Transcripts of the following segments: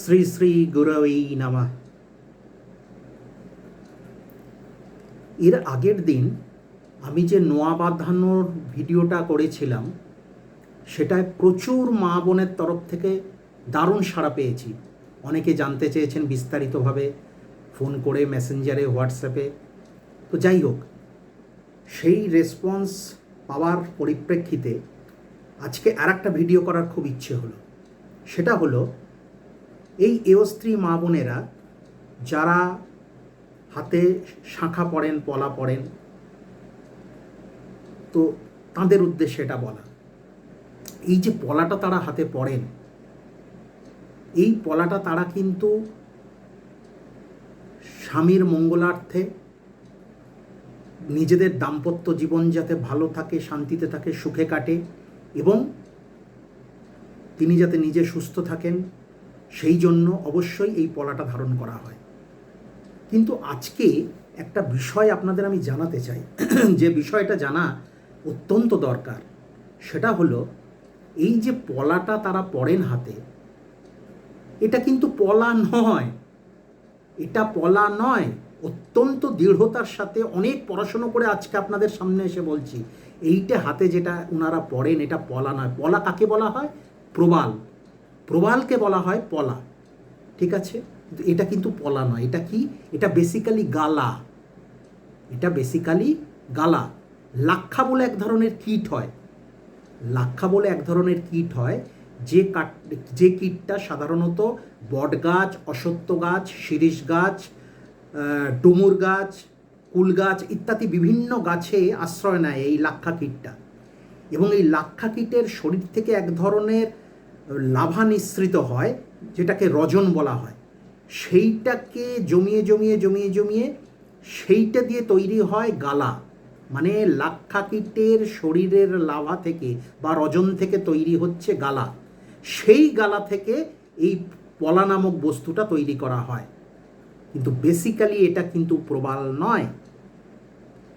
শ্রী শ্রী গুরবৈ নামা এর আগের দিন আমি যে নোয়া বাঁধানোর ভিডিওটা করেছিলাম, সেটায় প্রচুর মা বোনের তরফ থেকে দারুণ সাড়া পেয়েছি। অনেকে জানতে চেয়েছেন বিস্তারিতভাবে, ফোন করে, মেসেঞ্জারে, হোয়াটসঅ্যাপে। তো যাই হোক, সেই রেসপন্স পাওয়ার পরিপ্রেক্ষিতে আজকে আর একটা ভিডিও করার খুব ইচ্ছে হলো। সেটা হলো এই এয়স্ত্রী মা বোনেরা যারা হাতে শাঁখা পড়েন, পলা পড়েন, তো তাদের উদ্দেশ্যে এটা বলা। এই যে পলাটা তারা হাতে পড়েন, এই পলাটা তারা কিন্তু স্বামীর মঙ্গলার্থে নিজেদের দাম্পত্য জীবন যাতে ভালো থাকে, শান্তিতে থাকে, সুখে কাটে এবং তিনি যাতে নিজে সুস্থ থাকেন সেই জন্য অবশ্যই এই পলাটা ধারণ করা হয়। কিন্তু আজকে একটা বিষয় আপনাদের আমি জানাতে চাই। যে বিষয়টা জানা অত্যন্ত দরকার, সেটা হলো এই যে পলাটা তারা পড়েন হাতে, এটা কিন্তু পলা নয়। এটা পলা নয়, অত্যন্ত দৃঢ়তার সাথে অনেক পড়াশুনো করে আজকে আপনাদের সামনে এসে বলছি। এইটা হাতে যেটা ওনারা পড়েন, এটা পলা নয়। পলা কাকে বলা হয়? প্রবাল। প্রবালকে বলা হয় পলা। ঠিক আছে? এটা কিন্তু পলা নয়। এটা কি? এটা বেসিক্যালি গালা। এটা বেসিক্যালি গালা। লাক্ষা বলে এক ধরনের কীট হয়। লাক্ষা বলে এক ধরনের কীট হয়। যে কাঠ যে কীটটা সাধারণত বট গাছ অসত্য গাছ, শিরিষ গাছ ডুমুর গাছ, কুল গাছ ইত্যাদি বিভিন্ন গাছে আশ্রয় নেয় এই লাক্ষা কীটটা। এবং এই লাক্ষা কীটের শরীর থেকে এক ধরনের লাভা হয়, যেটাকে রজন বলা হয়। সেইটাকে জমিয়ে জমিয়ে জমিয়ে জমিয়ে সেইটা দিয়ে তৈরি হয় গালা। মানে লাক্ষা কীটের শরীরের লাভা থেকে বা রজন থেকে তৈরি হচ্ছে গালা। সেই গালা থেকে এই পলা নামক বস্তুটা তৈরি করা হয়। কিন্তু বেসিক্যালি এটা কিন্তু প্রবাল নয়।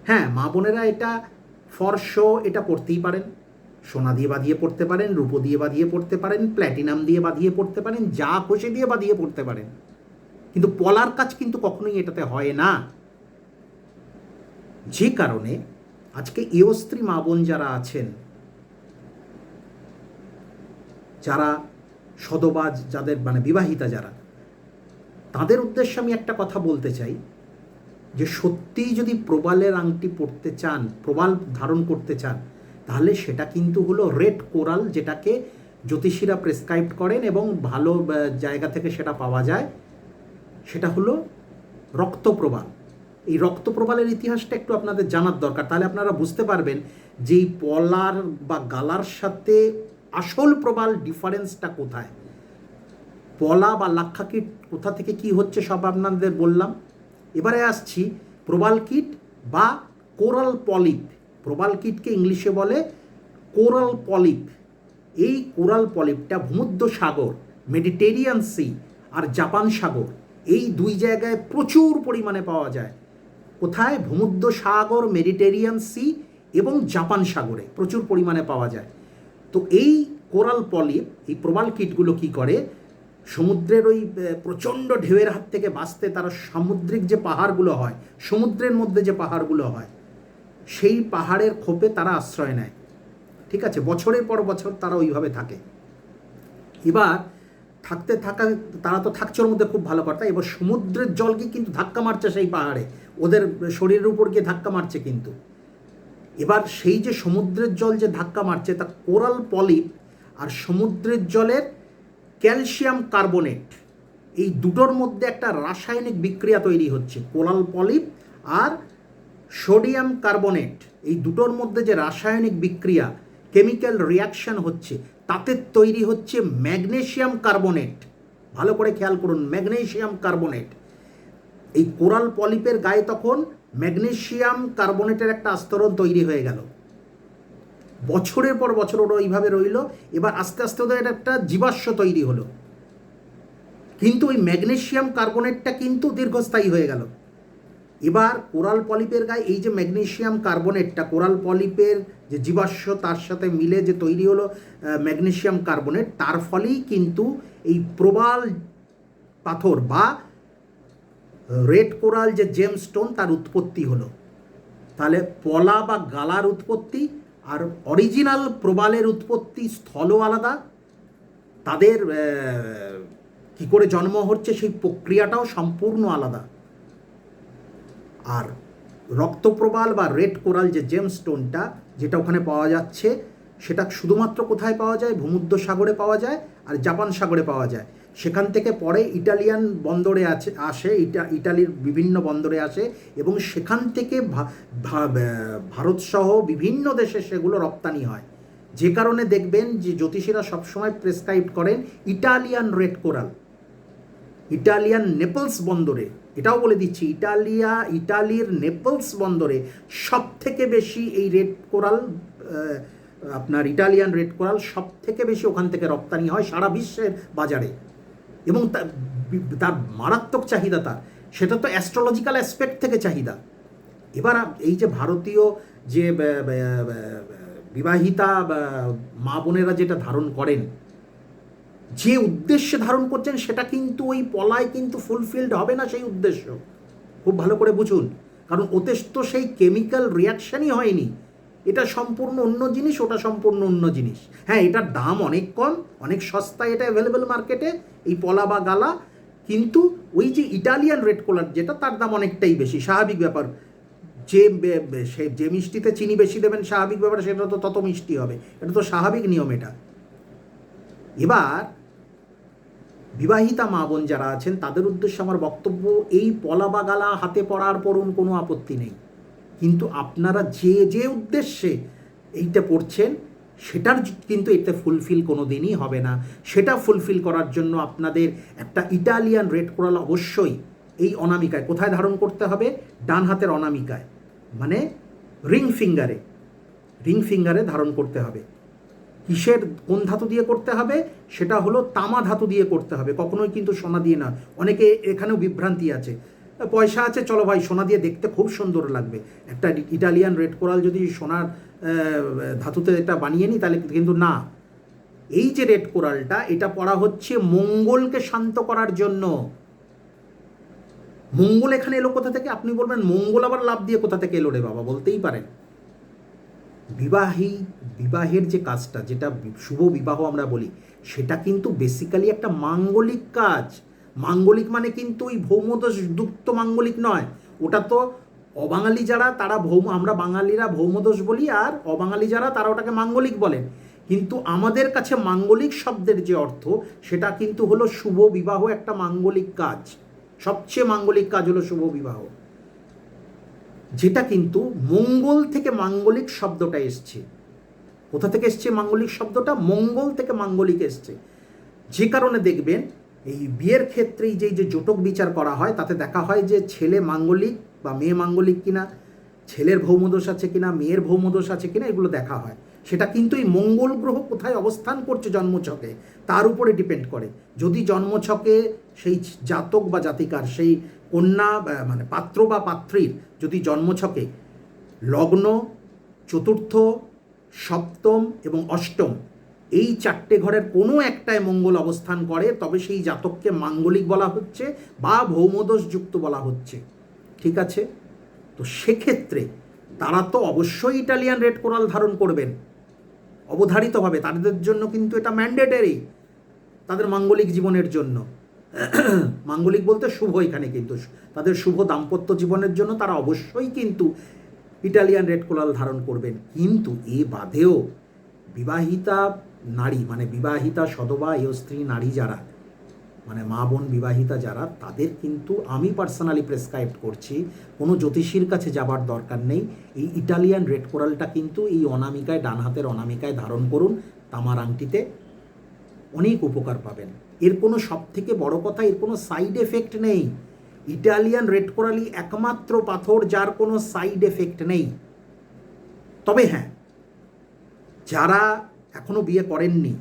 হ্যাঁ মা বোনেরা এটা ফর শো এটা করতেই পারেন। সোনা দিয়ে বাঁধিয়ে পড়তে পারেন, রূপো দিয়ে বাঁধিয়ে পড়তে পারেন প্ল্যাটিনাম দিয়ে বাঁধিয়ে পড়তে পারেন, যা খুশি দিয়ে বাঁধিয়ে পড়তে পারেন। কিন্তু পলার কাজ কিন্তু কখনোই এটাতে হয় না। যে কারণে আজকে এয়স্ত্রী মা বোন যারা আছেন, যারা সদবাজ, যাদের মানে বিবাহিতা যারা, তাদের উদ্দেশ্যে আমি একটা কথা বলতে চাই, যে সত্যিই যদি প্রবালের আংটি পড়তে চান, প্রবাল ধারণ করতে চান তাহলে সেটা কিন্তু হলো রেড কোরাল যেটাকে জ্যোতিষীরা প্রেসক্রাইব করেন এবং ভালো জায়গা থেকে সেটা পাওয়া যায়। সেটা হলো রক্তপ্রবাল। এই রক্তপ্রবালের ইতিহাসটা একটু আপনাদের জানার দরকার। তাহলে আপনারা বুঝতে পারবেন যে এই পলার বা গালার সাথে আসল প্রবাল ডিফারেন্সটা কোথায়। পলা বা লাক্ষা কীট কোথা থেকে কি হচ্ছে সব আপনাদের বললাম। এবারে আসছি প্রবাল কীট বা কোরাল পলিপ। প্রবাল কীটকে ইংলিশে বলে কোরাল পলিপ। এই কোরাল পলিপটা ভূমধ্য সাগর, মেডিটেরিয়ান সি আর জাপান সাগর। এই দুই জায়গায় প্রচুর পরিমাণে পাওয়া যায়। কোথায়? ভূমধ্য সাগর, মেডিটেরিয়ান সি এবং জাপান সাগরে প্রচুর পরিমাণে পাওয়া যায়। তো এই কোরাল পলিপ, এই প্রবাল কীটগুলো কি করে? সমুদ্রের ওই প্রচণ্ড ঢেউয়ের হাত থেকে বাঁচতে তারা সামুদ্রিক যে পাহাড়গুলো হয়, সমুদ্রের মধ্যে যে পাহাড়গুলো হয় সেই পাহাড়ের খোপে তারা আশ্রয় নেয়। ঠিক আছে? বছরের পর বছর তারা ওইভাবে থাকে। এবার থাকতে থাকা, তারা তো থাকছে ওর মধ্যে খুব ভালো কথা। এবার সমুদ্রের জলকে কিন্তু ধাক্কা মারছে সেই পাহাড়ে। ওদের শরীরের উপর গিয়ে ধাক্কা মারছে কিন্তু। এবার সেই যে সমুদ্রের জল যে ধাক্কা মারছে তা কোরাল পলিপ আর সমুদ্রের জলের ক্যালসিয়াম কার্বনেট, এই দুটোর মধ্যে একটা রাসায়নিক বিক্রিয়া তৈরি হচ্ছে। কোরাল পলিপ আর সোডিয়াম কার্বনেট, এই দুটোর মধ্যে যে রাসায়নিক বিক্রিয়া, কেমিক্যাল রিয়াকশন হচ্ছে, তাতে তৈরি হচ্ছে ম্যাগনেশিয়াম কার্বনেট। ভালো করে খেয়াল করুন ম্যাগনেশিয়াম কার্বনেট। এই কোরাল পলিপের গায়ে তখন ম্যাগনেশিয়াম কার্বনেটের একটা আস্তরণ তৈরি হয়ে গেল। বছরের পর বছর ওরা ওইভাবে রইল, এবার আস্তে আস্তে ওদের একটা জীবাশ্ম তৈরি হলো। কিন্তু ওই ম্যাগনেশিয়াম কার্বনেটটা কিন্তু দীর্ঘস্থায়ী হয়ে গেল। এবার কোরাল পলিপের গায়ে এই যে ম্যাগনেশিয়াম কার্বনেটটা, কোরাল পলিপের যে জীবাশ্ম, তার সাথে মিলে যে তৈরি হলো ম্যাগনেশিয়াম কার্বনেট, তার ফলেই কিন্তু এই প্রবাল পাথর বা রেড কোরাল যে জেম স্টোন তার উৎপত্তি হলো। তাহলে পলা বা গালার উৎপত্তি আর অরিজিনাল প্রবালের উৎপত্তি স্থলও আলাদা। তাদের কি করে জন্ম হচ্ছে সেই প্রক্রিয়াটাও সম্পূর্ণ আলাদা। আর রক্তপ্রবাল বা রেড কোরাল যে জেম স্টোনটা যেটা ওখানে পাওয়া যাচ্ছে, সেটা শুধুমাত্র কোথায় পাওয়া যায়? ভূমধ্য সাগরে পাওয়া যায় আর জাপান সাগরে পাওয়া যায়। সেখান থেকে পরে ইটালিয়ান বন্দরে আছে, আসে, ইটা, ইটালির বিভিন্ন বন্দরে আসে এবং সেখান থেকে ভারতসহ বিভিন্ন দেশে সেগুলো রপ্তানি হয়। যে কারণে দেখবেন যে জ্যোতিষীরা সবসময় প্রেসক্রাইব করেন Italian red coral. Italian Naples বন্দরে। এটাও বলে দিচ্ছি, ইটালিয়া, ইটালির নেপলস বন্দরে সব থেকে বেশি এই রেড কোরাল আপনার ইটালিয়ান রেড কোরাল সব থেকে বেশি ওখান থেকে রপ্তানি হয় সারা বিশ্বের বাজারে। এবং তার মারাত্মক চাহিদা তার। সেটা তো অ্যাস্ট্রোলজিক্যাল অ্যাসপেক্ট থেকে চাহিদা। এবার এই যে ভারতীয় যে বিবাহিতা মা বোনেরা যেটা ধারণ করেন যে উদ্দেশ্যে ধারণ করছেন সেটা কিন্তু ওই পলায় কিন্তু ফুলফিলড হবে না সেই উদ্দেশ্য। খুব ভালো করে বুঝুন। কারণ ওতে তো সেই কেমিক্যাল রিয়াকশানই হয়নি। এটা সম্পূর্ণ অন্য জিনিস, ওটা সম্পূর্ণ অন্য জিনিস। হ্যাঁ এটার দাম অনেক কম, অনেক সস্তায় এটা অ্যাভেলেবেল মার্কেটে এই পলা বা গালা। কিন্তু ওই যে ইটালিয়ান রেড কোলার যেটা, তার দাম অনেকটাই বেশি। স্বাভাবিক ব্যাপার। যে সে, যে মিষ্টিতে চিনি বেশি দেবেন, স্বাভাবিক ব্যাপার, সেটা তো তত মিষ্টি হবে। এটা তো স্বাভাবিক নিয়ম এটা। এবার বিবাহিতা মা বোন যারা আছেন, তাদের উদ্দেশ্যে আমার বক্তব্য, এই পলা বা গালা হাতে পড়ার পরুন কোনো আপত্তি নেই। কিন্তু আপনারা যে যে উদ্দেশ্যে এইটা পড়ছেন, সেটার কিন্তু এতে ফুলফিল কোনো দিনই হবে না। সেটা ফুলফিল করার জন্য আপনাদের একটা ইটালিয়ান রেড কোরাল অবশ্যই এই অনামিকায়, কোথায় ধারণ করতে হবে? ডান হাতের অনামিকায়। মানে রিং ফিঙ্গারে। রিং ফিঙ্গারে ধারণ করতে হবে। কিসের কোন ধাতু দিয়ে করতে হবে? সেটা হলো তামা ধাতু দিয়ে করতে হবে। কখনোই কিন্তু সোনা দিয়ে না। অনেকে এখানেও বিভ্রান্তি আছে। পয়সা আছে, চলো ভাই, সোনা দিয়ে দেখতে খুব সুন্দর লাগবে। একটা ইটালিয়ান রেড কোরাল যদি সোনার ধাতুতে এটা বানিয়ে নিই, তাহলে কিন্তু না। এই যে রেড কোরালটা, এটা পড়া হচ্ছে মঙ্গলকে শান্ত করার জন্য। মঙ্গল এখানে এলো কোথা থেকে? আপনি বলবেন মঙ্গল আবার লাভ দিয়ে কোথা থেকে এলো রে বাবা? বলতেই পারেন। বিবাহী, বিবাহের যে কাজটা, যেটা শুভ বিবাহ আমরা বলি, সেটা কিন্তু বেসিক্যালি একটা মাঙ্গলিক কাজ। মাঙ্গলিক মানে কিন্তু ওই ভৌমদোষ দুক্ত মাঙ্গলিক নয়। ওটা তো অবাঙালি যারা, তারা ভৌম, আমরা বাঙালিরা ভৌমদোষ বলি, আর অবাঙালি যারা, তারা ওটাকে মাঙ্গলিক বলেন কিন্তু আমাদের কাছে মাঙ্গলিক শব্দের যে অর্থ, সেটা কিন্তু হলো শুভ বিবাহ একটা মাঙ্গলিক কাজ। সবচেয়ে মাঙ্গলিক কাজ হলো শুভ বিবাহ। যেটা কিন্তু মঙ্গল থেকে মাঙ্গলিক শব্দটা এসছে। কোথা থেকে এসছে মাঙ্গলিক শব্দটা? মঙ্গল থেকে মাঙ্গলিক এসছে। যে কারণে দেখবেন, এই বিয়ের ক্ষেত্রেই যে যে জোটক বিচার করা হয়, তাতে দেখা হয় যে ছেলে মাঙ্গলিক বা মেয়ে মাঙ্গলিক কিনা, ছেলের ভৌমদোষ আছে কিনা, মেয়ের ভৌমদোষ আছে কিনা, এগুলো দেখা হয়। সেটা কিন্তু এই মঙ্গল গ্রহ কোথায় অবস্থান করছে জন্মছকে, তার উপরে ডিপেন্ড করে। যদি জন্মছকে সেই জাতক বা জাতিকার, সেই কন্যা মানে পাত্র বা পাত্রীর যদি জন্মছকে লগ্ন, চতুর্থ, সপ্তম এবং অষ্টম এই চারটে ঘরের কোনো একটায় মঙ্গল অবস্থান করে, তবে সেই জাতককে মাঙ্গলিক বলা হচ্ছে বা ভৌমদোষযুক্ত বলা হচ্ছে। ঠিক আছে? তো সেক্ষেত্রে তারা তো অবশ্যই ইটালিয়ান রেড কোরাল ধারণ করবেন। অবধারিতভাবে তাদের জন্য কিন্তু এটা ম্যান্ডেটারি, তাদের মাঙ্গলিক জীবনের জন্য। মাঙ্গলিক বলতে শুভ এখানে কিন্তু। তাদের শুভ দাম্পত্য জীবনের জন্য তারা অবশ্যই কিন্তু ইটালিয়ান রেড কোলাল ধারণ করবেন। কিন্তু এ বাদেও বিবাহিতা নারী মানে বিবাহিতা সদবা এ স্ত্রী নারী যারা মানে মা বোন বিবাহিতা যারা, তাদের কিন্তু আমি পার্সোনালি প্রেসক্রাইব করছি। কোনো জ্যোতিষীর কাছে যাবার দরকার নেই। এই ইটালিয়ান রেড কোরালটা কিন্তু এই অনামিকায় ডান হাতের অনামিকায় ধারণ করুন তামার আংটিতে। অনেক উপকার পাবেন। এর কোনো সব থেকে বড় কথা, এর কোনো সাইড এফেক্ট নেই। ইটালিয়ান রেড কোরালি একমাত্র পাথর যার কোনো সাইড এফেক্ট নেই। তবে হ্যাঁ যারা এখনও বিয়ে করেননি,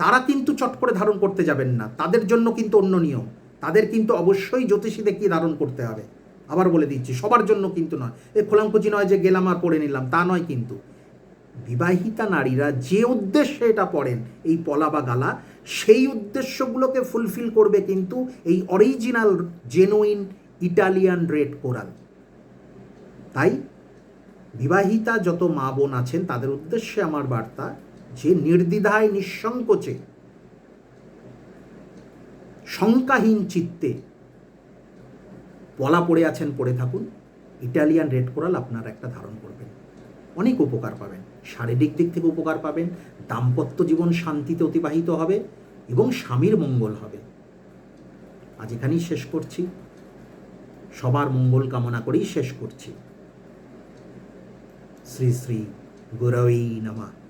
তারা কিন্তু চট করে ধারণ করতে যাবেন না। তাদের জন্য কিন্তু অন্য নিয়ম। তাদের কিন্তু অবশ্যই জ্যোতিষী দেখিয়ে ধারণ করতে হবে? আবার বলে দিচ্ছি, সবার জন্য কিন্তু নয়। এ খোলামকুচি নয় যে গেলাম আর পড়ে নিলাম, তা নয় কিন্তু। বিবাহিতা নারীরা যে উদ্দেশ্যে এটা পড়েন, এই পলা বা গালা, সেই উদ্দেশ্যগুলোকে ফুলফিল করবে কিন্তু এই original genuine Italian red coral তাই বিবাহিতা যত মা বোন আছেন, তাদের উদ্দেশ্যে আমার বার্তা, যে নির্দ্বিধায় নিঃসংকোচে, শঙ্কাহীন চিত্তে পলা পড়ে আছেন, পড়ে থাকুন ইটালিয়ান রেড কোরাল আপনারা একটা ধারণ করবেন। অনেক উপকার পাবেন। শারীরিক দিক থেকে উপকার পাবেন, দাম্পত্য জীবন শান্তিতে অতিবাহিত হবে এবং স্বামীর মঙ্গল হবে। আজ এখানেই শেষ করছি। সবার মঙ্গল কামনা করেই শেষ করছি। শ্রী শ্রী গুরবী নমঃ।